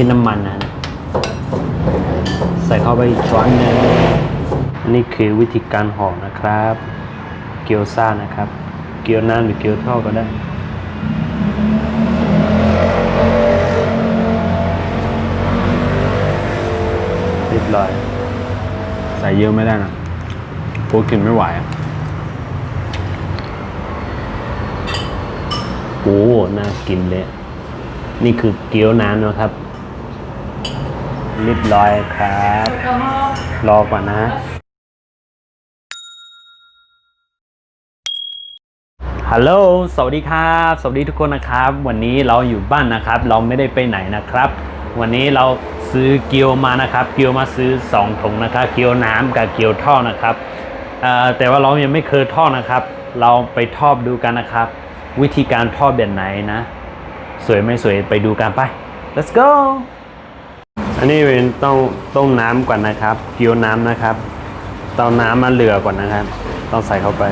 ที่น้ำมันนะใส่เข้าไปอีกช้อนหนึงนนี้คือวิธีการห่อนะครับ เกี๊ยวซ่านะครับ เกี๊ยวน้ำหรือเกี๊ยวทอดก็ได้เรียบร้อย ใส่เยอะไม่ได้นะกูกินไม่ไหวอะโอ้น่ากินเลย นี่คือเกี๊ยวน้ำนะครับ เรียบร้อยครับ รอก่อนนะ ฮัลโหล สวัสดีครับ สวัสดีทุกคนนะครับ วันนี้เราอยู่บ้านนะครับ เราไม่ได้ไปไหนนะครับ วันนี้เราซื้อเกียวมานะครับ เกียวมาซื้อ2ถุงนะครับ เกียวน้ำกับเกียวท่อนะครับ แต่ว่าเรายังไม่เคยท่อนะครับ เราไปทอดดูกันนะครับ วิธีการทอดแบบไหนนะ สวยไม่สวยไปดูกันไป let's go อันนี้เป็นต้องต้มน้ำก่อนนะครับ เกี๊ยวน้ำนะครับต้องน้ำมาเหลือก่อนนะครับ ต้องใส่เข้าไป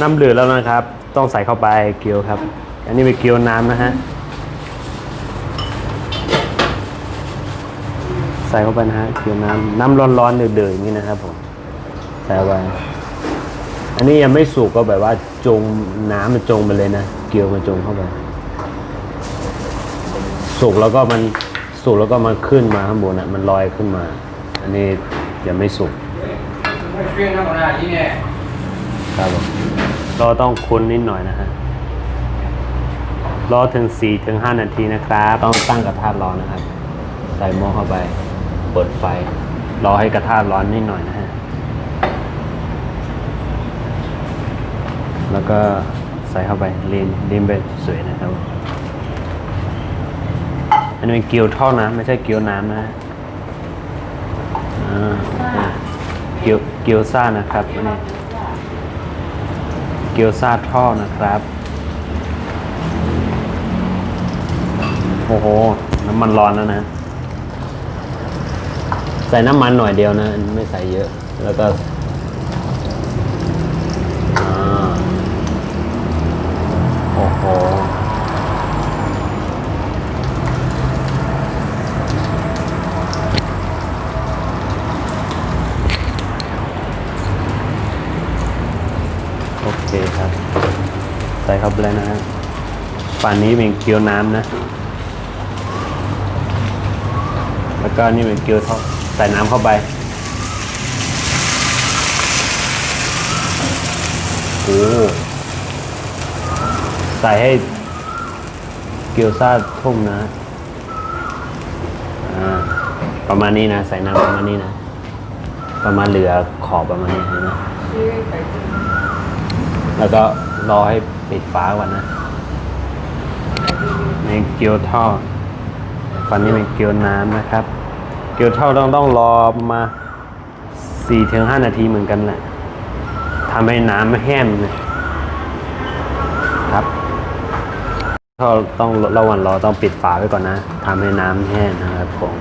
น้ำเหลือแล้วนะครับ ต้องใส่เข้าไปเกี๊ยวครับ อันนี้เป็นเกี๊ยวน้ำนะฮะใส่เข้าไปนะฮะเกี๊ยวน้ำน้ำร้อนๆเดือดๆอย่างนี้นะครับผมใส่ไปอันนี้ยังไม่สุกก็แบบว่าจงน้ำมันจงไปเลยนะ เกี๊ยวมันจงเข้าไปสุกแล้วก็มัน สุกแล้วก็มันขึ้นมาข้างบนอะมันลอยขึ้นมา อันนี้ยังไม่สุก chuyên nó còn là gì nè ครับผมเราต้องคนนิดหน่อยนะฮะรอถึง4ถึง5นาทีนะครับ ต้องตั้งกระทะร้อนนะครับ ใส่หม้อเข้าไปเปิดไฟ รอให้กระทะร้อนนิดหน่อยนะฮะ แล้วก็ใส่เข้าไปเลียนเลียนไปสวยนะครับ อันนี้เป็นเกี๊ยวทอดนะ ไม่ใช่เกี๊ยวน้ำนะฮะอ่าอ่าเกี๊ยวเกี๊ยวซ่านะครับอันนี้เกี๊ยวซาทอดนะครับ โอ้โห น้ำมันร้อนแล้วนะ ใส่น้ำมันหน่อยเดียวนะ ไม่ใส่เยอะ แล้วก็อ่าโอ้โห โอเคครับ ใส่ เข้าไปเลยนะฮะฝั่งนี้เป็นเกี๊ยวน้ำนะ แล้วก็นี่เป็นเกี๊ยวทอดใส่น้ำเข้าไปโอ้ใส่ให้เกี๊ยวซ่าทุ่มนะประมาณนี้นะ ใส่น้ำประมาณนี้นะ ประมาณเหลือขอบประมาณนี้นไหมแล้วก็รอให้ ปิดฝาก่อนนะในเกี๊ยวทอดฟันนี้เป็นเกี๊ยวน้ำนะครับ เกี๊ยวทอดต้องต้องรอมา4-5ถึงนาทีเหมือนกันแหละทำให้น้ำไม่แห้งนะครับทอดต้องระหว่างรอต้องปิดฝาไว้ก่อนนะทำให้น้ำแห้งนะครับผม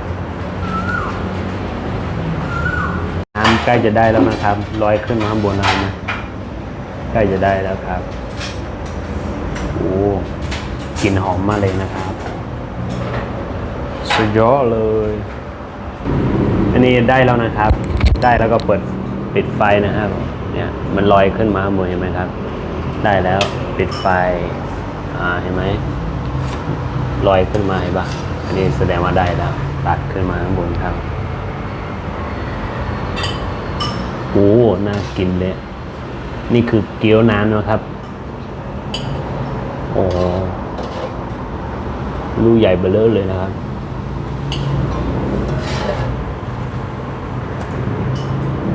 น้ำใกล้จะได้แล้วนะครับลอยขึ้นมาข้างบนแล้วนะใกล้จะได้แล้วครับ โอ้กลิ่นหอมมากเลยนะครับสุดยอดเลย อันนี้ได้แล้วนะครับ ได้แล้วก็เปิดปิดไฟนะครับ เนี่ยมันลอยขึ้นมาข้างบนเห็นไหมครับ ได้แล้วปิดไฟ อ่าเห็นไหมลอยขึ้นมาเห็นปะอันนี้แสดงว่าได้แล้ว ตัดขึ้นมาข้างบนครับโอ้น่ากินเลย นี่คือเกี๊ยวน้ำนะครับ โอ้โหลูกใหญ่เบลเลอร์เลยนะครับ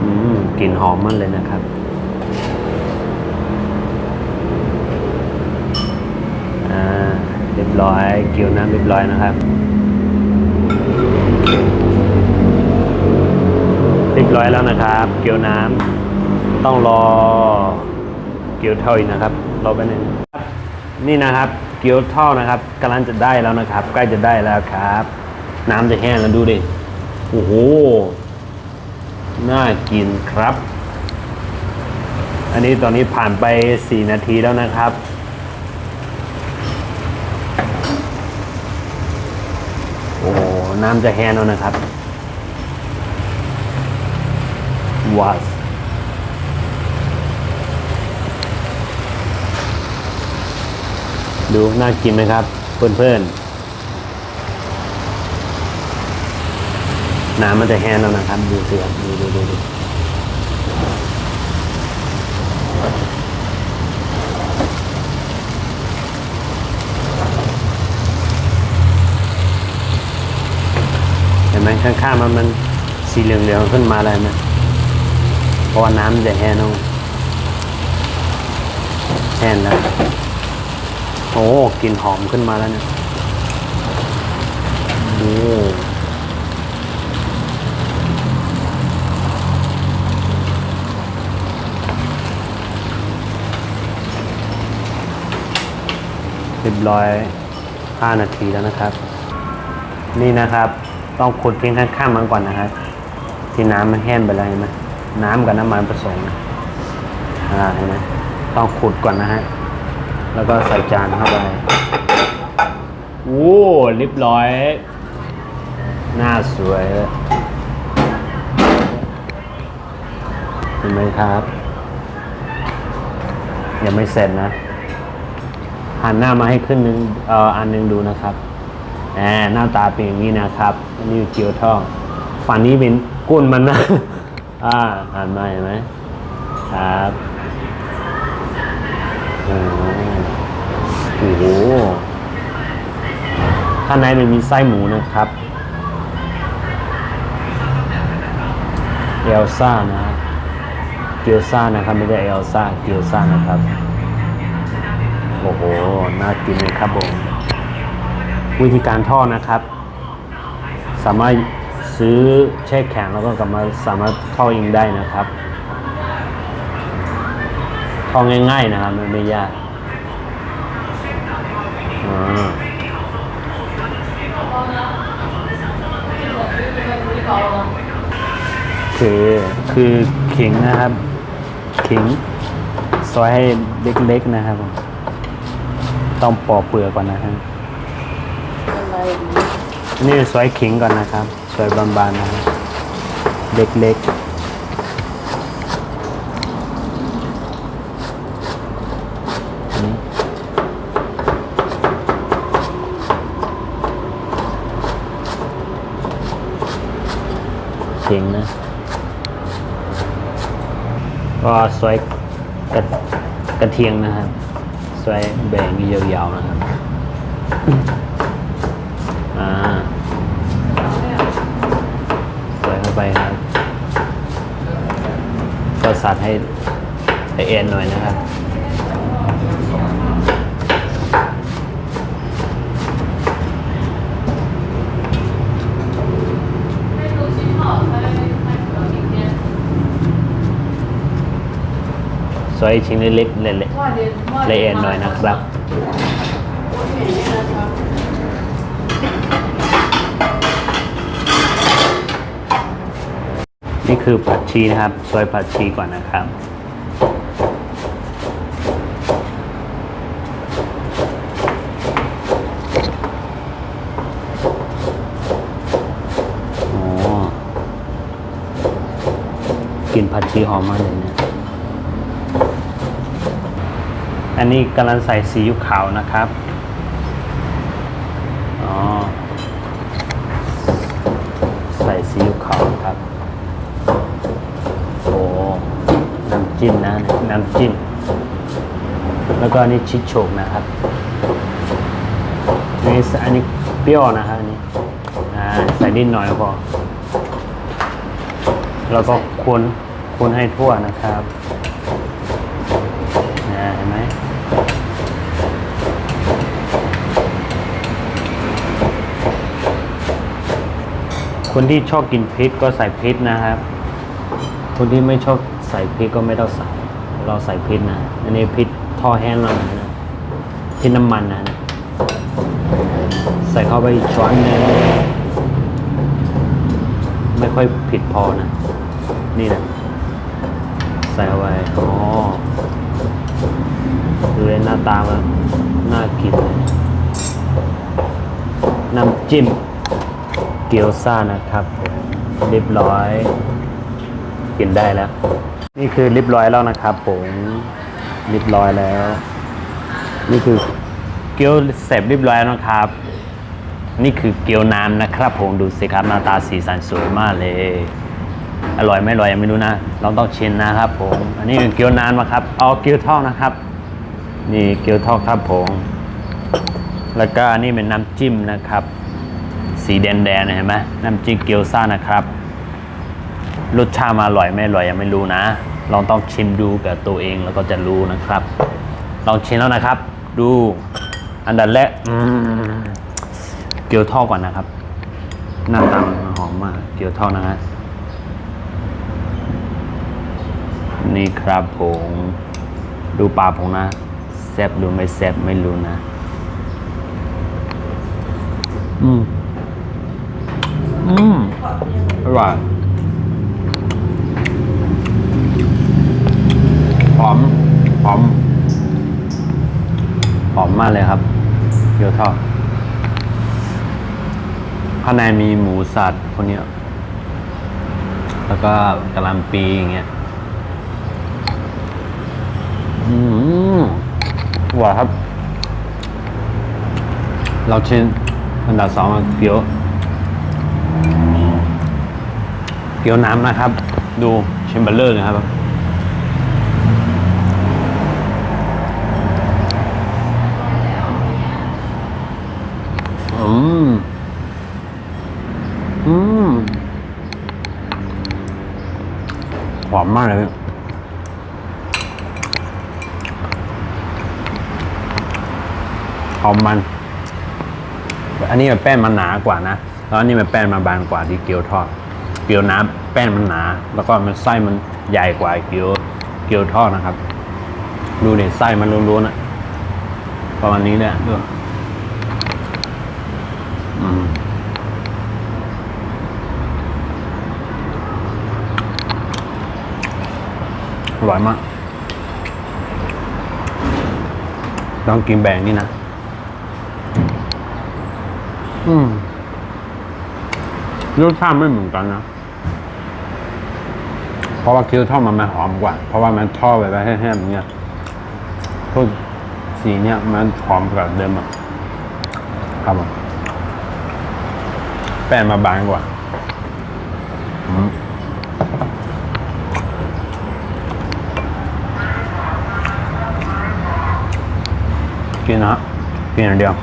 อืม กลิ่นหอมมากเลยนะครับ อ่า เรียบร้อย เกี๊ยวน้ำเรียบร้อยนะครับ เรียบร้อยแล้วนะครับ เกี๊ยวน้ำต้องรอเกี๊ยวทอดอีกนะครับ รอไปบนึงครับ นี่นะครับเกี๊ยวทอดนะครับกำลังจะได้แล้วนะครับ ใกล้จะได้แล้วครับ น้ำจะแห้งแล้วดูดิโอ้โหน่ากินครับ อันนี้ตอนนี้ผ่านไป 4 นาทีแล้วนะครับ โอ้น้ำจะแห้งแล้วนะครับว้าว ดูน่ากินไหมครับ เพื่อนๆน้ำมันจะแห้งแล้วนะครับ ดูสิครับดูดูดูดูเห็นไหมข้างๆมันมันสีเหลืองๆขึ้นมาเลยนะเพราะว่าน้ำจะแห้งล้วแห้งแล้ว โอ้กลิ่นหอมขึ้นมาแล้วเนี่ยโอ้เรียบร้อย 5 นาทีแล้วนะครับ นี่นะครับ ต้องขุดทิ้งข้างๆมันก่อนนะครับ ที่น้ำมันแห้งไปแล้วเห็นไหมน้ำกับน้ำมันผสมนะอ่าเห็นไหมต้องขุดก่อนนะฮะ แล้วก็ใส่จานเข้าไปโอ้เรียบร้อย หน้าสวยเลยเห็นไหมครับ ยังไม่เสร็จนะ หันหน้ามาให้ขึ้นนึงเอ่ออันนึงดูนะครับแหมหน้าตาเป็นอย่างนี้นะครับนนี้เกี๊ยวทองฝั่งนี้เป็นก้นมันนะ อ่าหันมาเห็นไหมครับอืม โหข้างในมันมีไส้หมูนะครับเอลซ่านะเกียวซ่านะครับไม่ใช่เอลซ่าเกียวซ่านะครับโอ้โหน่ากินเลยครับผมวิธีการทอดนะครับ สามารถซื้อแช่แข็งแล้วก็กลับมาสามารถทอดเองได้นะครับทอดง่าย ๆนะครับมันไม่ยาก คือคือขิงนะครับ ขิง ซอยให้เล็กๆนะครับผมต้องปอกเปลือกก่อนนะครับอันนี่ซอยขิงก่อนนะครับ ซอยบานๆนะครับ เล็กๆขิงนะ ก็ซอยกระกระเทียงนะครับซอยแบ่งยาวๆนะครับอ่าซอยเข้าไปครับก็สัดให้ละเอียดหน่อยนะครับ อยชิ้นเล็กๆเละๆละเอียดหน่อยนะครับนี่คือผัดชีนะครับ ซอยผัดชีก่อนนะครับโอ้กลิ่นผัดชีหอมมากเลยเนี่ย อันนี้กำลังใส่ซีอิ๊วขาวนะครับอ๋อใส่ซีอิ๊วขาวครับโอ้น้ำจิ้มนะน้ำจิ้มแล้วก็อันนี้ชิดโฉกนะครับอันนี้อันนี้เปรี้ยวนะครับอันนี้อ่าใส่นิดหน่อยพอแล้วก็คนคนให้ทั่วนะครับนะเห็นไหม คนที่ชอบกินพริกก็ใส่พริกนะครับ คนที่ไม่ชอบใส่พริกก็ไม่ต้องใส่ เราใส่พริกนะ อันนี้พริกท่อแห้งแล้วนะพริกน้ำมันนะ ใส่เข้าไปอีกช้อนนึงไม่ค่อยผิดพอนะ นี่นะใส่เข้าไปอ๋อดูเลยหน้าตามันน่ากินเลยน้ำจิ้ม เกี๊ยวซ่านะครับเรียบร้อย กินได้แล้ว นี่คือเรียบร้อยแล้วนะครับผมเรียบร้อยแล้ว นี่คือเกี๊ยวเสร็จเรียบร้อยแล้วนะครับ นี่คือเกี๊ยวน้ำนะครับ ผมดูสิครับหน้าตาสีสันสวยมากเลย อร่อยไม่อร่อยยังไม่รู้นะเราต้องชิมนะครับ ผม อันนี้คือเกี๊ยวน้ำนะครับเอาเกี๊ยวทอดนะครับ นี่เกี๊ยวทอดครับผมแล้วก็อันนี้เป็นน้ำจิ้มนะครับ สีแดงๆนะเห็นไหมน้ำจิ้มเกี๊ยวซ่านะครับ รสชาติมาอร่อยไม่อร่อยยังไม่รู้นะ ลองต้องชิมดูกับตัวเองแล้วก็จะรู้นะครับ ลองชิมแล้วนะครับ ดู อันดับแรกเกี๊ยวทอดก่อนนะครับ หน้าตามันหอมมาก เกี๊ยวทอดนะฮะนี่ครับผมดูปลาผมนะแซบหรือไม่แซบไม่รู้นะ อืมอืม อร่อยหอมหอมหอมมากเลยครับเกี๊ยวทอดข้างในมีหมูสัตว์พวกนี้แล้วก็กะหล่ำปีอย่างเงี้ยอืมหวานครับ เราชิมอันดับสองเกี๊ยว เกี๊ยวน้ำนะครับ ดูชิมเบลเลอร์นะครับ อืม อืม หอมมากเลยหอมมัน อันนี้มันแป้งมันหนากว่านะ แล้วอันนี้มันแป้งมันบางกว่าที่เกี๊ยวทอด เกี๊ยวน้ำแป้งมันหนา แล้วก็มันไส้มันใหญ่กว่าเกี๊ยวเกี๊ยวทอดนะครับ ดูเนี่ยไส้มันล้วนๆอะประมาณนี้เนี่ยดูอืมอร่อยมากต้องกินแบ่งนี่นะ อืมรสชาติไม่เหมือนกันนะ ราะว่าเกี๊ยวทอดมันมันหอมกว่า เพราะว่ามันทอดไปไปแห้งๆเงี้ยพวกสีเนี้ยมันหอมกว่าเดิมอะครับผมแป้งมาบางกว่าอืมกินนะกินอย่างเดียว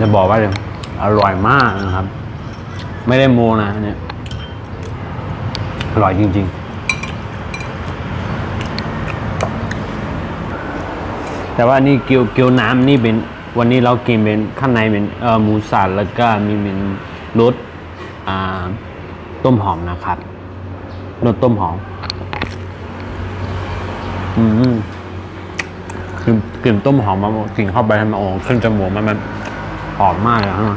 จะบอกว่าอร่อยมากนะครับ ไม่ได้โมนะอันเนี่ยอร่อยจริง ๆ แต่ว่านี่เกี๊ยวเกี๊ยวน้ำนี่เป็นวันนี้เรากินเป็นข้างในเป็นเอ่อหมูสัตว์แล้วก็มีเป็นรสอ่าต้มหอมนะครับรสต้มหอม อืมกลิ่นต้มหอมมันกลิ่นเข้าไปให้มันโอ้ขึ้นจมูกมันมัน หอมมากเลยฮะ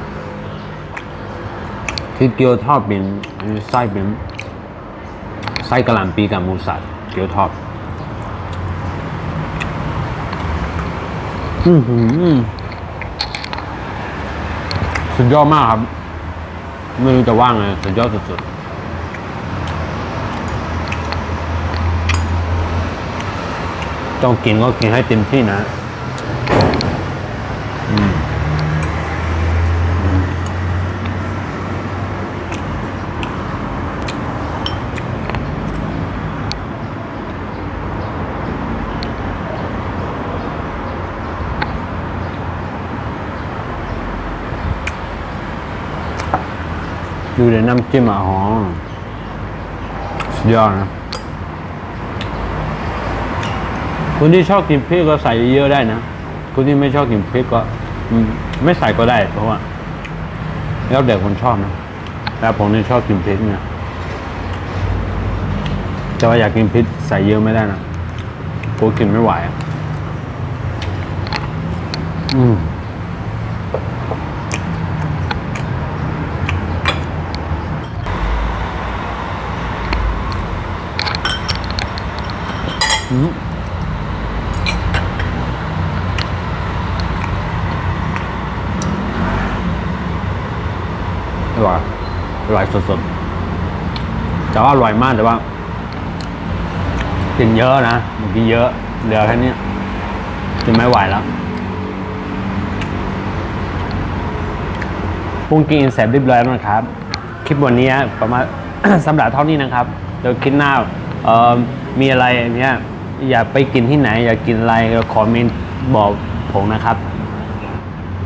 คือเกี๊ยวทอดเป็นไส้เป็นไส้กะหล่ำปีกับหมูสัตว์เกี๊ยวทอดอือหือสุดยอดมากครับ ไม่รู้จะว่างไงสุดยอดสุดๆต้องกินก็กินให้เต็มที่นะ ดูในน้ำจิ้มอะหอมสุดยอดนะคนที่ชอบกินพริกก็ใส่เยอะได้นะคนที่ไม่ชอบกินพริกก็ไม่ใส่ก็ได้ เพราะว่า แล้วแต่คนชอบนะแต่ผมนี่ชอบกินพริกเนี่ยแต่ว่าอยากกินพริกใส่เยอะไม่ได้นะกูกินไม่ไหวอืม อืมอร่อยอ ร่อยสดๆแต่ว่าอร่อยมากแต่ว่ากินเยอะนะผมกินเยอะเหลือแค่นี้กินไม่ไหวแล้วปรุงกินเสร็จเรียบร้อยแล้วนะครับ คลิปวันนี้ประมาณ สำหรับเท่านี้นะครับเดี๋ยวคลิปหน้าเอ่อมีอะไรเนี้ยอยากไปกินที่ไหน อยากกินอะไรก็คอมเมนต์บอกผมนะครับ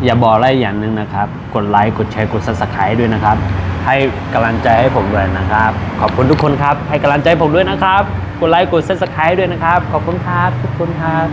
อย่าบอกอะไรอย่างหนึ่งนะครับ กดไลค์กดแชร์กด subscribe ด้วยนะครับ ให้กำลังใจให้ผมด้วยนะครับ ขอบคุณทุกคนครับ ให้กำลังใจผมด้วยนะครับ กดไลค์กดซับสไครต์ด้วยนะครับ ขอบคุณครับทุกคนครับ